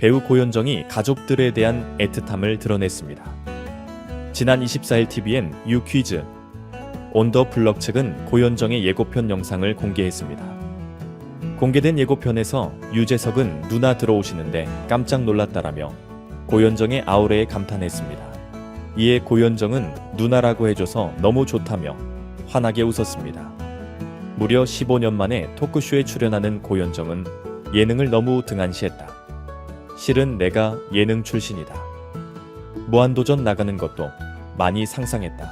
배우 고현정이 가족들에 대한 애틋함을 드러냈습니다. 지난 24일 TVN 유퀴즈 온더 블럭 측은 고현정의 예고편 영상을 공개했습니다. 공개된 예고편에서 유재석은 누나 들어오시는데 깜짝 놀랐다라며 고현정의 아우레에 감탄했습니다. 이에 고현정은 누나라고 해줘서 너무 좋다며 환하게 웃었습니다. 무려 15년 만에 토크쇼에 출연하는 고현정은 예능을 너무 등한시했다. 실은 내가 예능 출신이다. 무한도전 나가는 것도 많이 상상했다.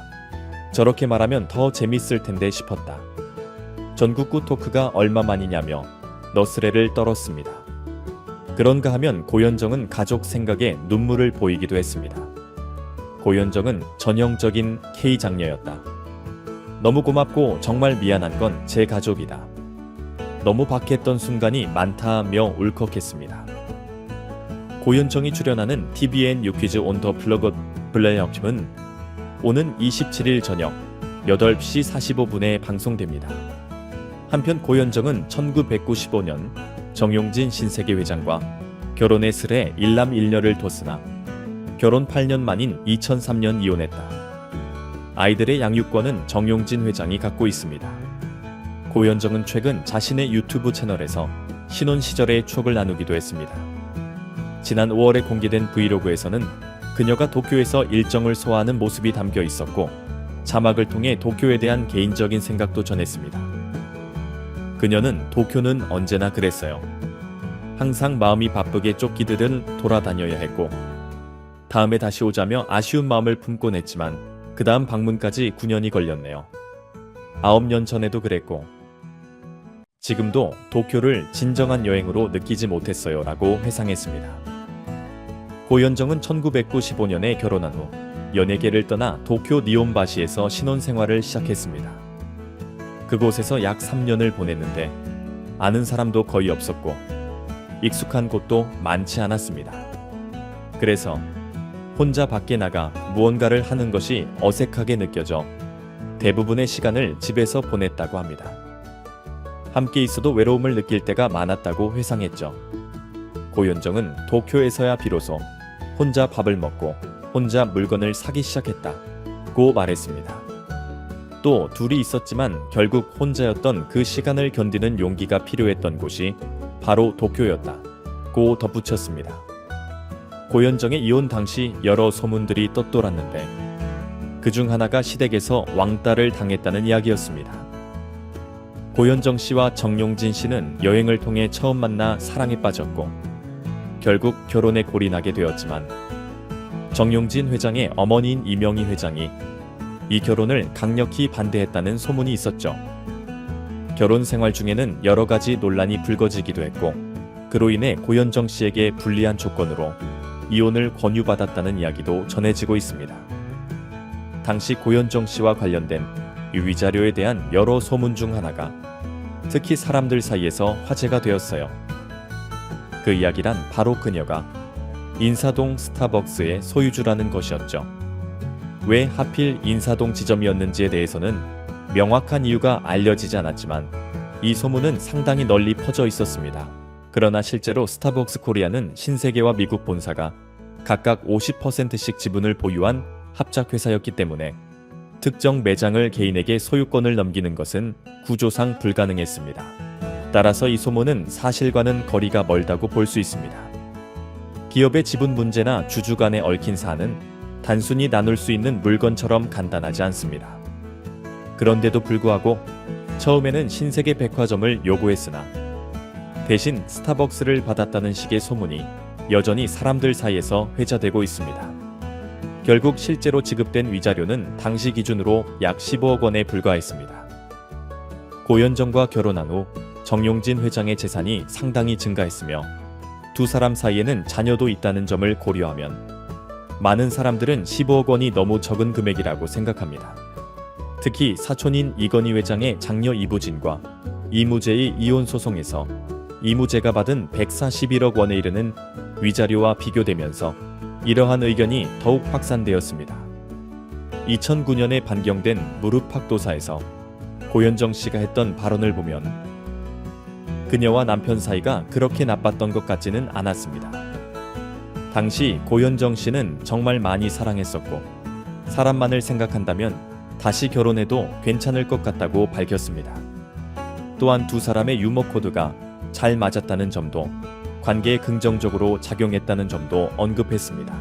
저렇게 말하면 더 재밌을 텐데 싶었다. 전국구 토크가 얼마만이냐며 너스레를 떨었습니다. 그런가 하면 고현정은 가족 생각에 눈물을 보이기도 했습니다. 고현정은 전형적인 K 장녀였다. 너무 고맙고 정말 미안한 건 제 가족이다. 너무 박했던 순간이 많다며 울컥했습니다. 고현정이 출연하는 TVN 유퀴즈 온더 플러그 블레이업은 오는 27일 저녁 8시 45분에 방송됩니다. 한편 고현정은 1995년 정용진 신세계 회장과 결혼의 슬에 일남 일녀를 뒀으나 결혼 8년 만인 2003년 이혼했다. 아이들의 양육권은 정용진 회장이 갖고 있습니다. 고현정은 최근 자신의 유튜브 채널에서 신혼 시절의 추억을 나누기도 했습니다. 지난 5월에 공개된 브이로그에서는 그녀가 도쿄에서 일정을 소화하는 모습이 담겨 있었고 자막을 통해 도쿄에 대한 개인적인 생각도 전했습니다. 그녀는 도쿄는 언제나 그랬어요. 항상 마음이 바쁘게 쫓기듯은 돌아다녀야 했고 다음에 다시 오자며 아쉬운 마음을 품곤 했지만 그 다음 방문까지 9년이 걸렸네요. 9년 전에도 그랬고 지금도 도쿄를 진정한 여행으로 느끼지 못했어요 라고 회상했습니다. 고현정은 1995년에 결혼한 후 연예계를 떠나 도쿄 니온바시에서 신혼생활을 시작했습니다. 그곳에서 약 3년을 보냈는데 아는 사람도 거의 없었고 익숙한 곳도 많지 않았습니다. 그래서 혼자 밖에 나가 무언가를 하는 것이 어색하게 느껴져 대부분의 시간을 집에서 보냈다고 합니다. 함께 있어도 외로움을 느낄 때가 많았다고 회상했죠. 고현정은 도쿄에서야 비로소 혼자 밥을 먹고 혼자 물건을 사기 시작했다 고 말했습니다. 또 둘이 있었지만 결국 혼자였던 그 시간을 견디는 용기가 필요했던 곳이 바로 도쿄였다 고 덧붙였습니다. 고현정의 이혼 당시 여러 소문들이 떴돌았는데 그중 하나가 시댁에서 왕따를 당했다는 이야기였습니다. 고현정 씨와 정용진 씨는 여행을 통해 처음 만나 사랑에 빠졌고 결국 결혼에 골인하게 되었지만 정용진 회장의 어머니인 이명희 회장이 이 결혼을 강력히 반대했다는 소문이 있었죠. 결혼 생활 중에는 여러 가지 논란이 불거지기도 했고 그로 인해 고현정 씨에게 불리한 조건으로 이혼을 권유받았다는 이야기도 전해지고 있습니다. 당시 고현정 씨와 관련된 유위 자료에 대한 여러 소문 중 하나가 특히 사람들 사이에서 화제가 되었어요. 그 이야기란 바로 그녀가 인사동 스타벅스의 소유주라는 것이었죠. 왜 하필 인사동 지점이었는지에 대해서는 명확한 이유가 알려지지 않았지만 이 소문은 상당히 널리 퍼져 있었습니다. 그러나 실제로 스타벅스 코리아는 신세계와 미국 본사가 각각 50%씩 지분을 보유한 합작 회사였기 때문에 특정 매장을 개인에게 소유권을 넘기는 것은 구조상 불가능했습니다. 따라서 이 소문은 사실과는 거리가 멀다고 볼 수 있습니다. 기업의 지분 문제나 주주 간에 얽힌 사안은 단순히 나눌 수 있는 물건처럼 간단하지 않습니다. 그런데도 불구하고 처음에는 신세계 백화점을 요구했으나 대신 스타벅스를 받았다는 식의 소문이 여전히 사람들 사이에서 회자되고 있습니다. 결국 실제로 지급된 위자료는 당시 기준으로 약 15억 원에 불과했습니다. 고현정과 결혼한 후 정용진 회장의 재산이 상당히 증가했으며 두 사람 사이에는 자녀도 있다는 점을 고려하면 많은 사람들은 15억 원이 너무 적은 금액이라고 생각합니다. 특히 사촌인 이건희 회장의 장녀 이부진과 이무재의 이혼 소송에서 이무재가 받은 141억 원에 이르는 위자료와 비교되면서 이러한 의견이 더욱 확산되었습니다. 2009년에 반경된 무릎팍도사에서 고현정 씨가 했던 발언을 보면 그녀와 남편 사이가 그렇게 나빴던 것 같지는 않았습니다. 당시 고현정 씨는 정말 많이 사랑했었고 사람만을 생각한다면 다시 결혼해도 괜찮을 것 같다고 밝혔습니다. 또한 두 사람의 유머 코드가 잘 맞았다는 점도 관계에 긍정적으로 작용했다는 점도 언급했습니다.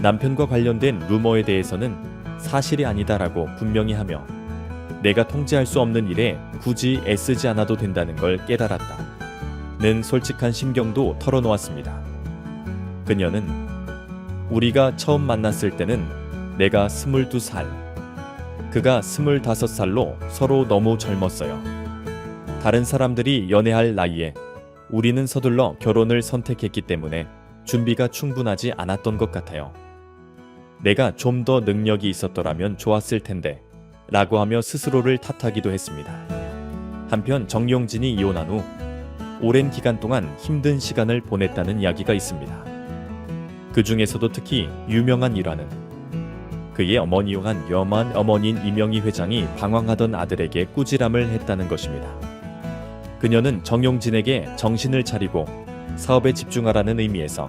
남편과 관련된 루머에 대해서는 사실이 아니다라고 분명히 하며 내가 통제할 수 없는 일에 굳이 애쓰지 않아도 된다는 걸 깨달았다. 는 솔직한 심경도 털어놓았습니다. 그녀는 우리가 처음 만났을 때는 내가 22살, 그가 25살로 서로 너무 젊었어요. 다른 사람들이 연애할 나이에 우리는 서둘러 결혼을 선택했기 때문에 준비가 충분하지 않았던 것 같아요. 내가 좀 더 능력이 있었더라면 좋았을 텐데 라고 하며 스스로를 탓하기도 했습니다. 한편 정용진이 이혼한 후 오랜 기간 동안 힘든 시간을 보냈다는 이야기가 있습니다. 그 중에서도 특히 유명한 일화는 그의 어머니요한 염한 어머니인 이명희 회장이 방황하던 아들에게 꾸지람을 했다는 것입니다. 그녀는 정용진에게 정신을 차리고 사업에 집중하라는 의미에서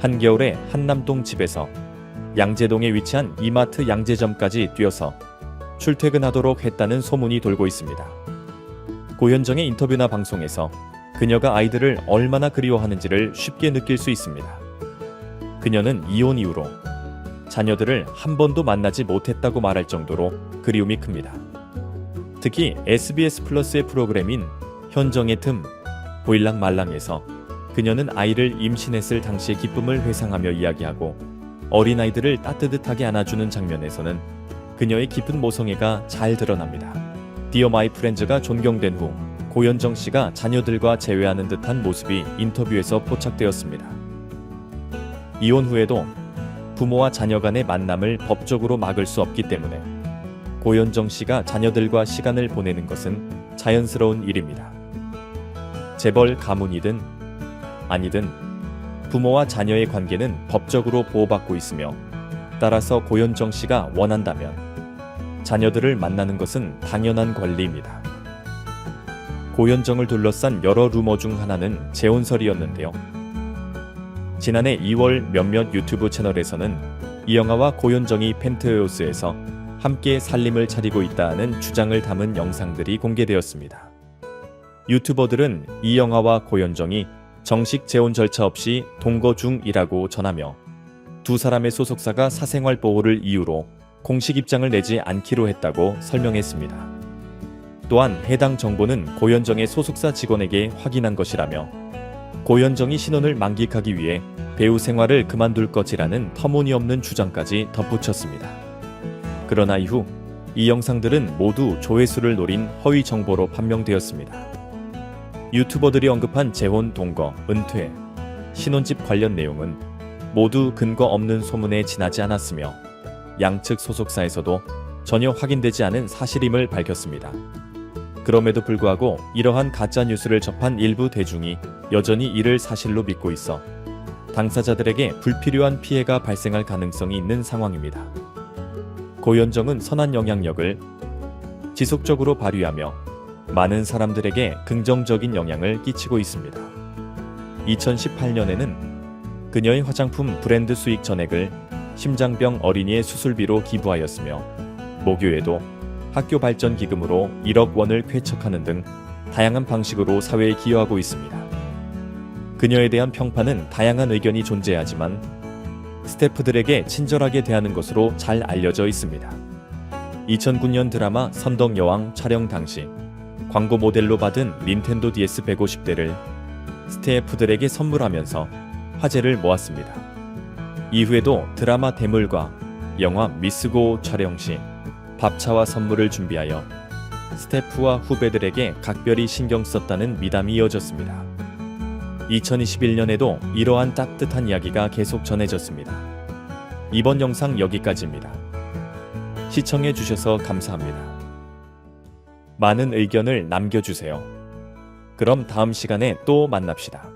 한겨울에 한남동 집에서 양재동에 위치한 이마트 양재점까지 뛰어서 출퇴근하도록 했다는 소문이 돌고 있습니다. 고현정의 인터뷰나 방송에서 그녀가 아이들을 얼마나 그리워하는지를 쉽게 느낄 수 있습니다. 그녀는 이혼 이후로 자녀들을 한 번도 만나지 못했다고 말할 정도로 그리움이 큽니다. 특히 SBS 플러스의 프로그램인 현정의 틈 보일랑 말랑에서 그녀는 아이를 임신했을 당시의 기쁨을 회상하며 이야기하고 어린아이들을 따뜻하게 안아주는 장면에서는 그녀의 깊은 모성애가 잘 드러납니다. 디어 마이 프렌즈가 존경된 후 고현정 씨가 자녀들과 재회하는 듯한 모습이 인터뷰에서 포착되었습니다. 이혼 후에도 부모와 자녀 간의 만남을 법적으로 막을 수 없기 때문에 고현정 씨가 자녀들과 시간을 보내는 것은 자연스러운 일입니다. 재벌 가문이든 아니든 부모와 자녀의 관계는 법적으로 보호받고 있으며 따라서 고현정 씨가 원한다면 자녀들을 만나는 것은 당연한 권리입니다. 고현정을 둘러싼 여러 루머 중 하나는 재혼설이었는데요. 지난해 2월 몇몇 유튜브 채널에서는 이영아와 고현정이 펜트하우스에서 함께 살림을 차리고 있다는 주장을 담은 영상들이 공개되었습니다. 유튜버들은 이영아와 고현정이 정식 재혼 절차 없이 동거 중이라고 전하며 두 사람의 소속사가 사생활 보호를 이유로 공식 입장을 내지 않기로 했다고 설명했습니다. 또한 해당 정보는 고현정의 소속사 직원에게 확인한 것이라며 고현정이 신혼을 만끽하기 위해 배우 생활을 그만둘 것이라는 터무니없는 주장까지 덧붙였습니다. 그러나 이후 이 영상들은 모두 조회수를 노린 허위 정보로 판명되었습니다. 유튜버들이 언급한 재혼 동거, 은퇴, 신혼집 관련 내용은 모두 근거 없는 소문에 지나지 않았으며 양측 소속사에서도 전혀 확인되지 않은 사실임을 밝혔습니다. 그럼에도 불구하고 이러한 가짜 뉴스를 접한 일부 대중이 여전히 이를 사실로 믿고 있어 당사자들에게 불필요한 피해가 발생할 가능성이 있는 상황입니다. 고현정은 선한 영향력을 지속적으로 발휘하며 많은 사람들에게 긍정적인 영향을 끼치고 있습니다. 2018년에는 그녀의 화장품 브랜드 수익 전액을 심장병 어린이의 수술비로 기부하였으며 모교에도 학교 발전 기금으로 1억 원을 쾌척하는 등 다양한 방식으로 사회에 기여하고 있습니다. 그녀에 대한 평판은 다양한 의견이 존재하지만 스태프들에게 친절하게 대하는 것으로 잘 알려져 있습니다. 2009년 드라마 선덕여왕 촬영 당시 광고 모델로 받은 닌텐도 DS 150대를 스태프들에게 선물하면서 화제를 모았습니다. 이후에도 드라마 대물과 영화 미스고 촬영 시 밥차와 선물을 준비하여 스태프와 후배들에게 각별히 신경 썼다는 미담이 이어졌습니다. 2021년에도 이러한 따뜻한 이야기가 계속 전해졌습니다. 이번 영상 여기까지입니다. 시청해 주셔서 감사합니다. 많은 의견을 남겨주세요. 그럼 다음 시간에 또 만납시다.